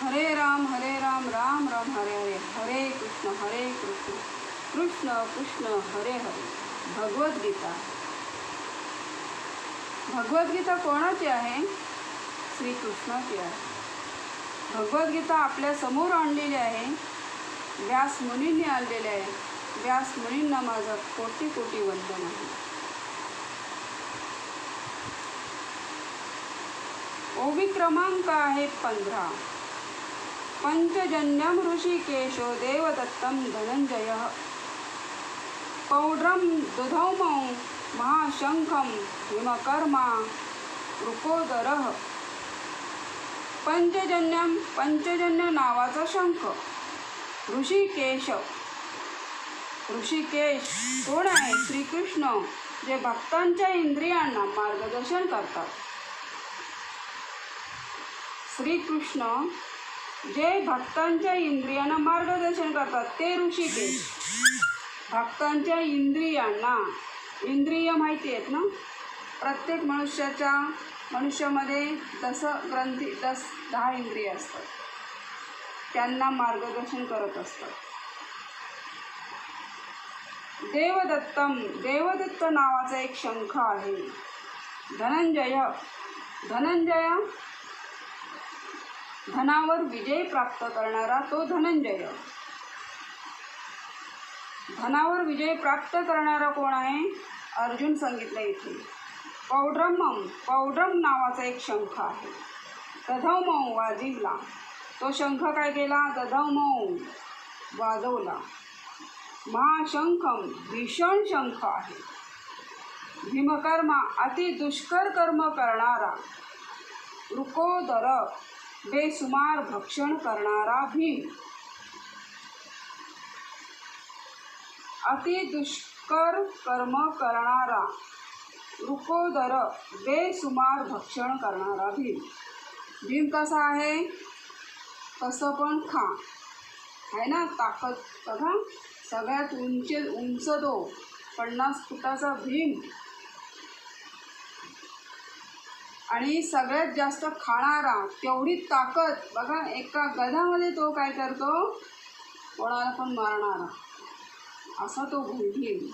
हरे राम हरे राम राम राम हरे हरे हरे कृष्ण हरे कृष्ण कृष्ण कृष्ण हरे हरे. भगवद्गीता भगवद्गीता कोणाची आहे? श्रीकृष्णाची आहे. भगवद्गीता आपल्यासमोर आणलेली आहे. व्यास मुनींनी आणलेले आहे. व्यास मुनींना माझं कोटी कोटी वंदन आहे. ओवी क्रमांक आहे पंधरा. पञ्चजन्यं ऋषिकेशो देवदत्तं धनञ्जयः। पौड्रं दुधौमौ महाशङ्खं हिमकर्मा रुकोदरः पंचजन्यम पंचजन्य नावाचा शंख। ऋषिकेश। ऋषिकेश कोण आहे? श्रीकृष्ण जे भक्तांच्या इंद्रियांना मार्गदर्शन करतात। श्रीकृष्ण जे भक्तांच्या इंद्रियांना मार्गदर्शन करतात ते ऋषिकेश. भक्तांच्या इंद्रियांना इंद्रिय माहिती आहेत ना? प्रत्येक मनुष्याच्या मनुष्यामध्ये दस ग्रंथी दस दहा इंद्रिय असतात. त्यांना मार्गदर्शन करत असतात. देवदत्तम देवदत्त नावाचा एक शंख आहे. धनंजय धनंजय धनावर विजय प्राप्त करणारा तो धनंजय. धनावर विजय प्राप्त करणारा कोण आहे? अर्जुन सांगितलं इथे. पौड्रमम पौड्रम नावाचा एक शंख आहे. दधौमौ वाजिवला. तो शंख काय केला? दधौमौ वाजवला. महाशंखम भीषण शंख आहे. भीमकर्मा अति दुष्कर कर्म करणारा. रुकोदर बेसुमार भक्षण करणारा भीम. अति दुष्कर कर्म करणारा रुकोदर बेसुमार भक्षण करणारा भीम. भीम कसा आहे? कसं पण खा. आहे ना? ताकद. बघा. सगळ्यात उंच उंच तो. पन्नास फुटाचा भीम. आणि सगळ्यात जास्त खाणारा तेवढी ताकद. बघा एका गधामध्ये तो काय करतो? कोणाला पण मारणारा. असा तो भीम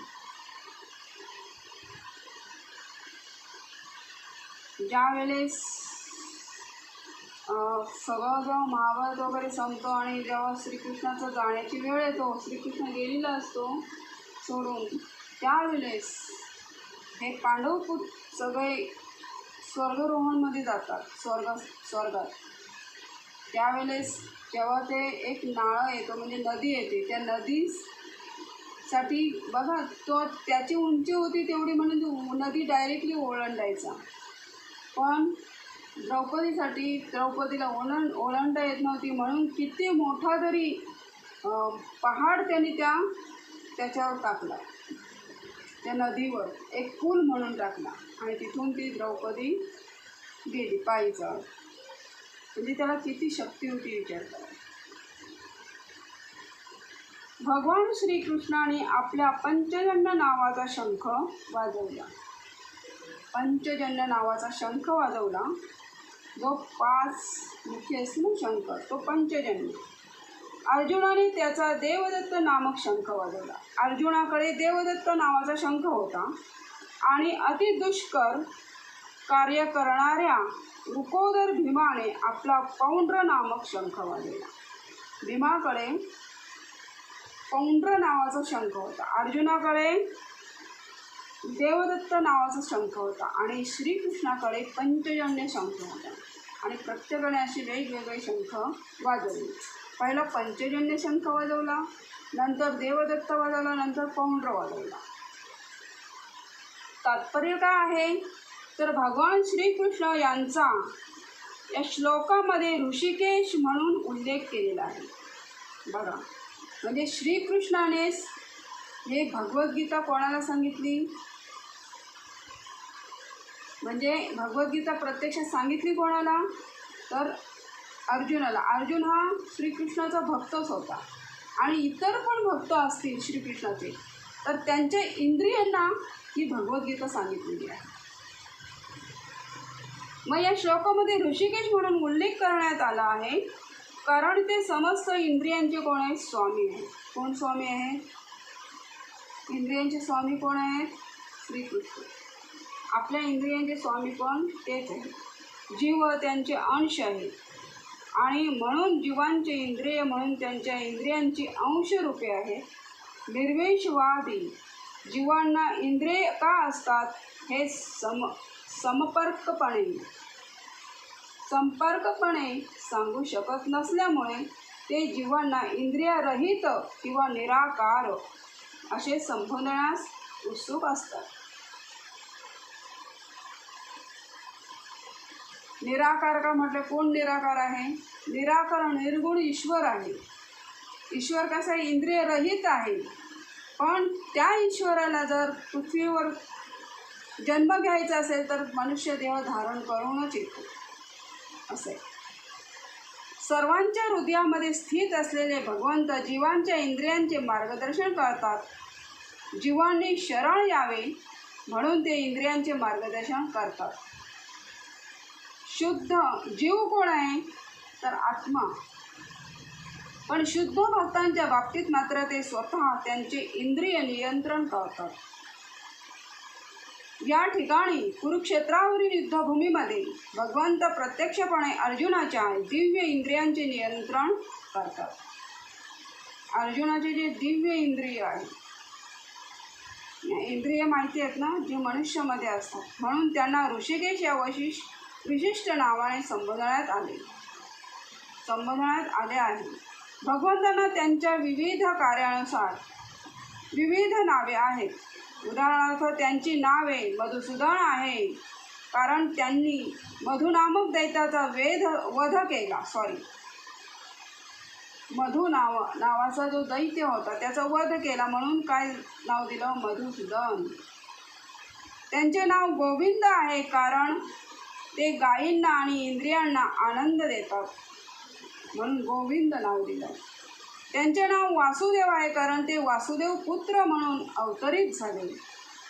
ज्या वेळेस सगळं जेव्हा महाभारत वगैरे संपतो आणि जेव्हा श्रीकृष्णाचा जाण्याची वेळ येतो श्रीकृष्ण गेलेला असतो सोडून त्यावेळेस हे पांडव पुत सगळे स्वर्गरोहणमध्ये जातात. स्वर्ग स्वर्गात त्यावेळेस जेव्हा ते एक नाळं येतो म्हणजे नदी येते त्या नदीसाठी बघा तो त्याची उंची होती तेवढी म्हणून नदी डायरेक्टली ओलांडायचा पण द्रौपदीसाठी द्रौपदीला ओलंड ओलांडता येत नव्हती म्हणून किती मोठा तरी पहाड त्यांनी त्या त्याच्यावर टाकला. त्या नदीवर एक पूल म्हणून टाकला आणि तिथून ती द्रौपदी गेली पायी जाऊन म्हणजे त्याला किती शक्ती होती विचार करा. भगवान श्रीकृष्णाने आपल्या पंचजन्य नावाचा शंख वाजवला. पंचजन्य नावाचा शंख वाजवला. जो पाच मुख्य असतो ना शंख तो पंचजन्य. अर्जुनाने त्याचा देवदत्त नामक शंख वाजवला. अर्जुनाकडे देवदत्त नावाचा शंख होता आणि अतिदुष्कर कार्य करणाऱ्या रुकोदर भीमाने आपला पौंड्र नामक शंख वाजवला. भीमाकडे पौंड्र नावाचा शंख होता. अर्जुनाकडे देवदत्त नावाचा शंख होता आणि श्रीकृष्णाकडे पंचजन्य शंख होता आणि प्रत्येकाने असे वेगवेगळे शंख वाजवले. पहिला पंचजन्य शंख वाजवला? नंतर देवदत्त वाजवला नंतर पौंड्र वाजवला. तात्पर्य काय आहे? तर भगवान श्रीकृष्ण यांचा या श्लोकामध्ये ऋषिकेश म्हणून उल्लेख केलेला आहे. बघा म्हणजे श्रीकृष्णानेच हे भगवद्गीता कोणाला सांगितली? म्हणजे भगवद्गीता प्रत्यक्षात सांगितली कोणाला? तर अर्जुनाला. अर्जुन हा श्रीकृष्णाचा भक्तच होता. आणि इतर पण भक्त असतील श्रीकृष्णाचे. तर त्यांच्या इंद्रियांना ही भगवद्गीता सांगितलेली आहे. मग या श्लोकामध्ये ऋषिकेश म्हणून उल्लेख करण्यात आला आहे. कारण ते समस्त इंद्रियांचे कोण आहेत? स्वामी आहेत. कोण स्वामी आहेत इंद्रियांचे स्वामी कोण आहेत? श्रीकृष्ण. आपल्या इंद्रियांचे स्वामी कोण? तेच आहेत. जीव त्यांचे अंश आहेत. आणि म्हणून जीवांचे इंद्रिय म्हणून त्यांच्या इंद्रियांची अंशरूपे आहे निर्वेशवादी जीवांना इंद्रिय का असतात हे सम समपर्कपणे संपर्कपणे सांगू शकत नसल्यामुळे ते जीवांना इंद्रियरहित किंवा निराकार असे संबोधण्यास उत्सुक असतात. निराकार का म्हटलं कोण निराकार आहे? निराकार निर्गुण ईश्वर आहे. ईश्वर कसा आहे इंद्रियरहित आहे. पण त्या ईश्वराला जर पृथ्वीवर जन्म घ्यायचा असेल तर मनुष्य देह धारण करूनच येतो. असे सर्वांच्या हृदयामध्ये स्थित असलेले भगवंत जीवांच्या इंद्रियांचे मार्गदर्शन करतात. जीवांनी शरण यावे म्हणून ते इंद्रियांचे मार्गदर्शन करतात. शुद्ध जीव कोण आहे? तर आत्मा. पण शुद्ध भक्तांच्या बाबतीत मात्र ते स्वतः त्यांचे इंद्रिय नियंत्रण करतात. या ठिकाणी कुरुक्षेत्रावरील युद्धभूमीमध्ये भगवंत प्रत्यक्षपणे अर्जुनाच्या दिव्य इंद्रियांचे नियंत्रण करतात. अर्जुनाचे जे दिव्य इंद्रिय आहे इंद्रिय माहिती आहेत ना जे मनुष्यामध्ये असतात. म्हणून त्यांना ऋषिकेश या वशिष विशिष्ट नावाने संबोधण्यात आले. संबोधण्यात आले आहे. भगवंतांना त्यांच्या विविध कार्यानुसार विविध नावे आहेत. उदाहरणार्थ त्यांची नावे मधुसूदन आहे. कारण त्यांनी मधु नामक दैत्याचा वेध वध केला. सॉरी मधु नाव नावाचा जो दैत्य होता त्याचा वध केला म्हणून काय नाव दिलं? मधुसूदन. त्यांचे नाव गोविंद आहे. कारण ते गायींना आणि इंद्रियांना आनंद देतात. म्हणून गोविंद नाव दिलं. त्यांचे नाव वासुदेव आहे कारण ते वासुदेव पुत्र म्हणून अवतरित झाले.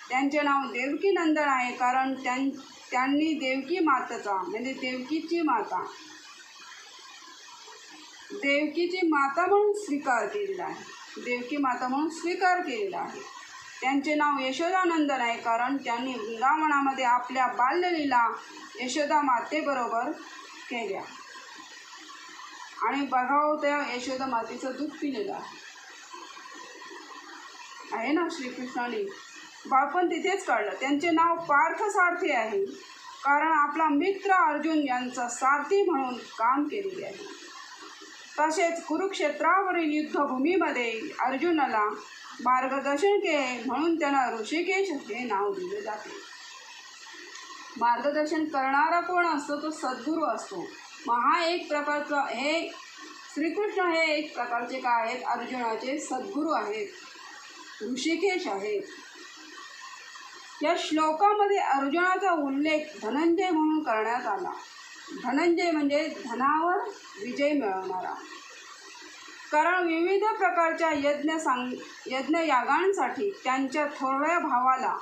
त्यांचे नाव देवकी नंदन आहे कारण त्यां त्यांनी देवकी मातेचा म्हणजे देवकीची माता. देवकीची माता म्हणून स्वीकार केलेला आहे. देवकी माता म्हणून स्वीकार केलेला आहे. त्यांचे नाव यशोदानंदन आहे कारण त्यांनी वृंदावनामध्ये आपल्या बाल्यलीला यशोदा मातेबरोबर केल्या. आणि बघावं त्या यशोदा मातेचं दूध पिलेलं आहे. ना श्रीकृष्णाने? बाळपण तिथेच काढलं. त्यांचे नाव पार्थ सारथी आहे. कारण आपला मित्र अर्जुन यांचा सारथी म्हणून काम केलेले आहे. तसेच कुरुक्षेत्रावरील युद्धभूमीमध्ये अर्जुनाला मार्गदर्शन केले म्हणून त्यांना ऋषिकेश हे नाव दिले जाते. मार्गदर्शन करणारा कोण असतो? तो सद्गुरू असतो. महा एक प्रकारचा हे श्रीकृष्ण हे एक प्रकारचे काय आहेत? अर्जुनाचे सद्गुरू आहेत. ऋषिकेश आहेत. या श्लोकामध्ये अर्जुनाचा उल्लेख धनंजय म्हणून करण्यात आला. धनंजय म्हणजे धनावर विजय मिळवणारा. कारण विविध प्रकारच्या यज्ञ सांग यज्ञयागांसाठी त्यांच्या थोड्या भावाला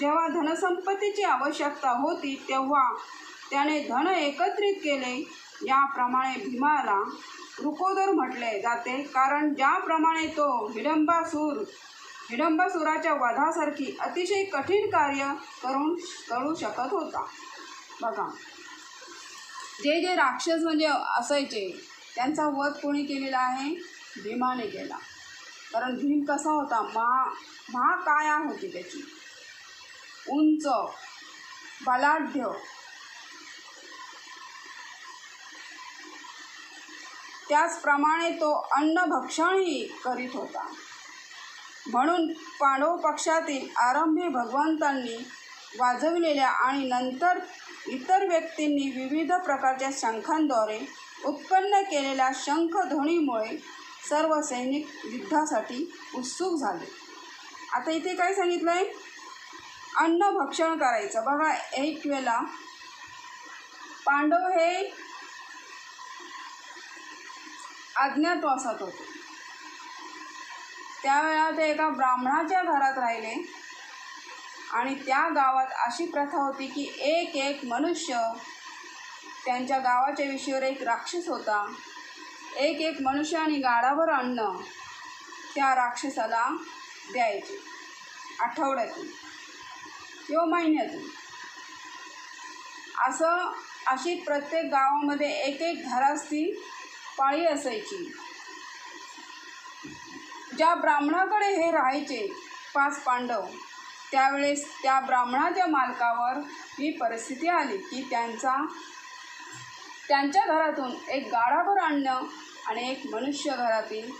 जेव्हा धनसंपत्तीची आवश्यकता होती तेव्हा त्याने धन एकत्रित केले. याप्रमाणे भीमाला रुकोदर म्हटले जाते. कारण ज्याप्रमाणे तो हिडंबासूर हिडंबासुराच्या वधासारखी अतिशय कठीण कार्य करून करू शकत होता. बघा. जे जे राक्षस म्हणजे असायचे त्यांचा वध कोणी केलेला आहे? भीमाने केला. कारण भीम कसा होता? महा महाकाया होती त्याची. उंच बलाढ्य. त्याचप्रमाणे तो अन्नभक्षणही करीत होता. म्हणून पांडव पक्षातील आरंभी भगवंतांनी वाजविलेल्या आणि नंतर इतर व्यक्तींनी विविध प्रकारच्या शंखांद्वारे उत्पन्न केलेल्या शंखध्वनीमुळे सर्व सैनिक युद्धासाठी उत्सुक झाले. आता इथे काय सांगितलं आहे अन्न भक्षण करायचं. बघा एक वेळा पांडव हे अज्ञातवासात होते. त्यावेळा ते एका ब्राह्मणाच्या घरात राहिले आणि त्या गावात अशी प्रथा होती की एक एक मनुष्य त्यांच्या गावाच्या विषयावर एक राक्षस होता. एक एक मनुष्य आणि गाडावर अन्न त्या राक्षसाला द्यायचे. आठवड्यातून. किंवा महिन्यातून. असं अशी प्रत्येक गावामध्ये एक एक घरास्ती पाळी असायची. ज्या ब्राह्मणाकडे हे राहायचे पाच पांडव त्यावेळेस त्या ब्राह्मणाच्या मालकावर ही परिस्थिती आली की त्यांचा त्यांच्या घरातून एक गाडाभर आणणं आणि एक मनुष्य घरातील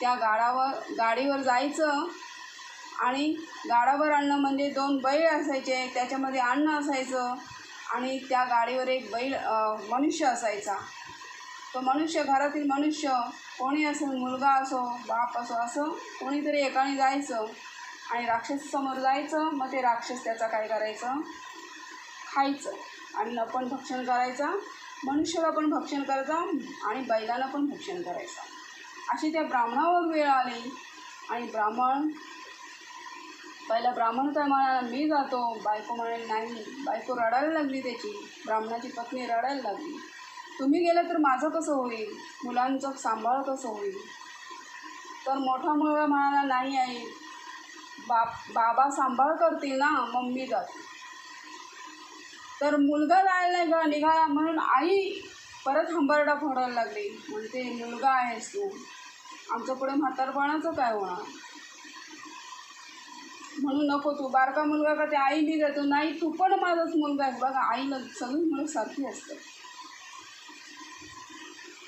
त्या गाडावर गाडीवर जायचं आणि गाडावर आणणं म्हणजे दोन बैल असायचे त्याच्यामध्ये अन्न असायचं आणि त्या गाडीवर एक बैल मनुष्य असायचा. तो मनुष्य घरातील मनुष्य कोणी असो मुलगा असो बाप असो असं कोणीतरी एकाने जायचं आणि राक्षसासमोर जायचं मग ते राक्षस त्याचा काय करायचं? खायचं. आणि पण भक्षण करायचं मनुष्याला पण भक्षण करायचं आणि बैलाला पण भक्षण करायचं. अशी त्या ब्राह्मणावर वेळ आली आणि ब्राह्मण पहिला ब्राह्मण तर म्हणाला मी जातो. बायको म्हणाली नाही. बायको रडायला लागली त्याची. ब्राह्मणाची पत्नी रडायला लागली. तुम्ही गेलं तर माझं कसं होईल? मुलांचं सांभाळ कसं होईल? तर मोठा मुलगा म्हणाला नाही आई बाप बाबा सांभाळ करतील ना मग मी जाते तर मुलगा जायला ग निघाला म्हणून आई परत हंबरडा फोडायला लागली. म्हणते मुलगा आहेस तू. आमचं पुढे म्हातारपणाचं काय होणार? म्हणून नको तू. बारका मुलगा का ते आई मी जातो नाही तू पण माझाच मुलगा आहे बघा आईला सगळी मुलं सारखी असतात.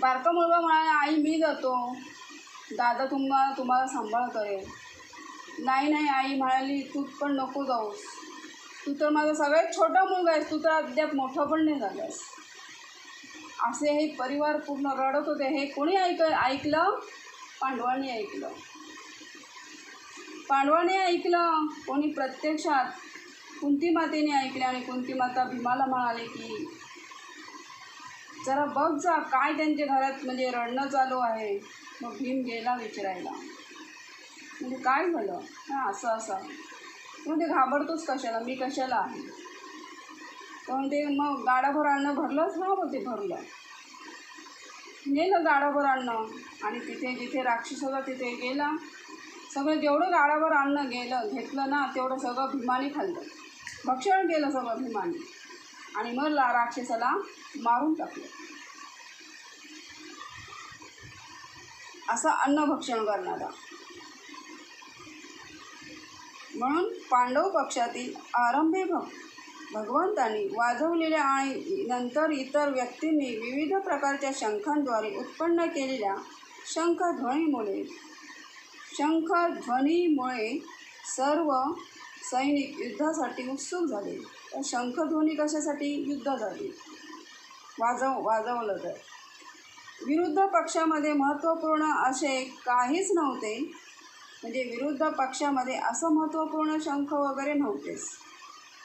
बारका मुलगा म्हणाला आई मी जातो. दादा तुम्हाला तुम्हाला सांभाळ करेल नाही नाही आई म्हणाली तू पण नको जाऊस. तू तर माझा सगळ्यात छोटा मुलगा आहेस. तू तर अद्याप मोठा पण नाही झालास असे हे परिवार पूर्ण रडत होते. हे कोणी ऐक ऐकलं? पांडवांनी ऐकलं. पांडवाने ऐकलं. कोणी प्रत्यक्षात कुंती मातेने ऐकले आणि कुंती माता भीमाला म्हणाले की जरा बघ जा काय त्यांच्या घरात म्हणजे रडणं चालू आहे. मग भीम गेला विचारायला. म्हणजे काय झालं? हां असं असं. मग ते घाबरतोच कशाला? मी कशाला आहे? पण ते मग गाडाभर आणणं भरलंच ना मग ते भरलं. नेलं गाडाभर आणणं आणि तिथे जिथे राक्षस होता तिथे गेला. सगळं जेवढं गाडावर आणणं गेलं घेतलं ना तेवढं सगळं भीमाने खाल्लं. भक्षण केलं सगळं भीमाने. आणि मग ला राक्षसाला मारून टाकलं. असं अन्नभक्षण करणारा. म्हणून पांडव पक्षातील आरंभी भग भगवंतांनी वाजवलेल्या आणि नंतर इतर व्यक्तींनी विविध प्रकारच्या शंखांद्वारे उत्पन्न केलेल्या शंखध्वनीमुळे शंखध्वनीमुळे सर्व सैनिक युद्धासाठी उत्सुक झाले. तर शंखध्वनी कशासाठी युद्ध झाली? वाजव वाजवलं तर. विरुद्ध पक्षामध्ये महत्त्वपूर्ण असे काहीच नव्हते. म्हणजे विरुद्ध पक्षामध्ये असं महत्त्वपूर्ण शंख वगैरे नव्हतेच.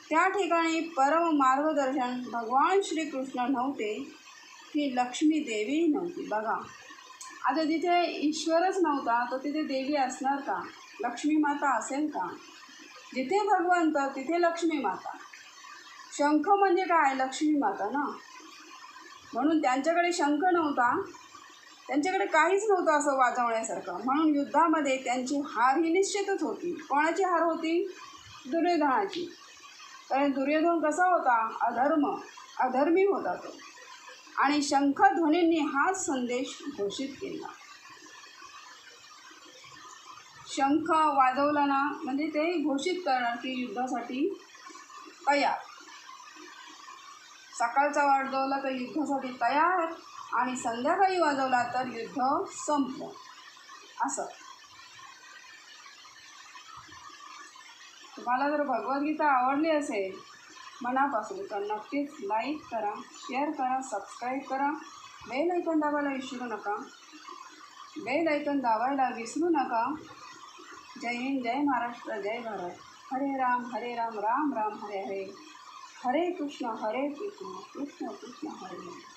त्या ठिकाणी परम मार्गदर्शन भगवान श्रीकृष्ण नव्हते की लक्ष्मी देवी नव्हती. बघा आता जिथे ईश्वरच नव्हता तर तिथे देवी असणार का? लक्ष्मी माता असेल का? जिथे भगवंत तिथे लक्ष्मी माता. शंख म्हणजे काय? लक्ष्मी माता ना? म्हणून त्यांच्याकडे शंख नव्हता त्यांच्याकडे काहीच नव्हतं असं वाजवण्यासारखं. म्हणून युद्धामध्ये त्यांची हार ही निश्चितच होती. कोणाची हार होती? दुर्योधनाची. कारण दुर्योधन कसा होता? अधर्म. अधर्मी होता तो. आणि शंखध्वनींनी हाच संदेश घोषित केला. शंख वाजवला ना म्हणजे ते घोषित करणार की युद्धासाठी तयार. सकाळचा वाजवला तर युद्धासाठी तयार. आणि संध्याकाळी वाजवला तर युद्ध संपलं. असं. तुम्हाला जर भगवद्गीता आवडली असेल मनापासून तर नक्कीच लाईक करा शेअर करा सबस्क्राईब करा. बेल ऐकून दाबायला विसरू नका. बेल ऐकून दाबायला विसरू नका. जय हिंद जय महाराष्ट्र जय भारत. हरे राम हरे राम राम राम हरे हरे. हरे कृष्ण हरे कृष्ण कृष्ण कृष्ण हरे हरे.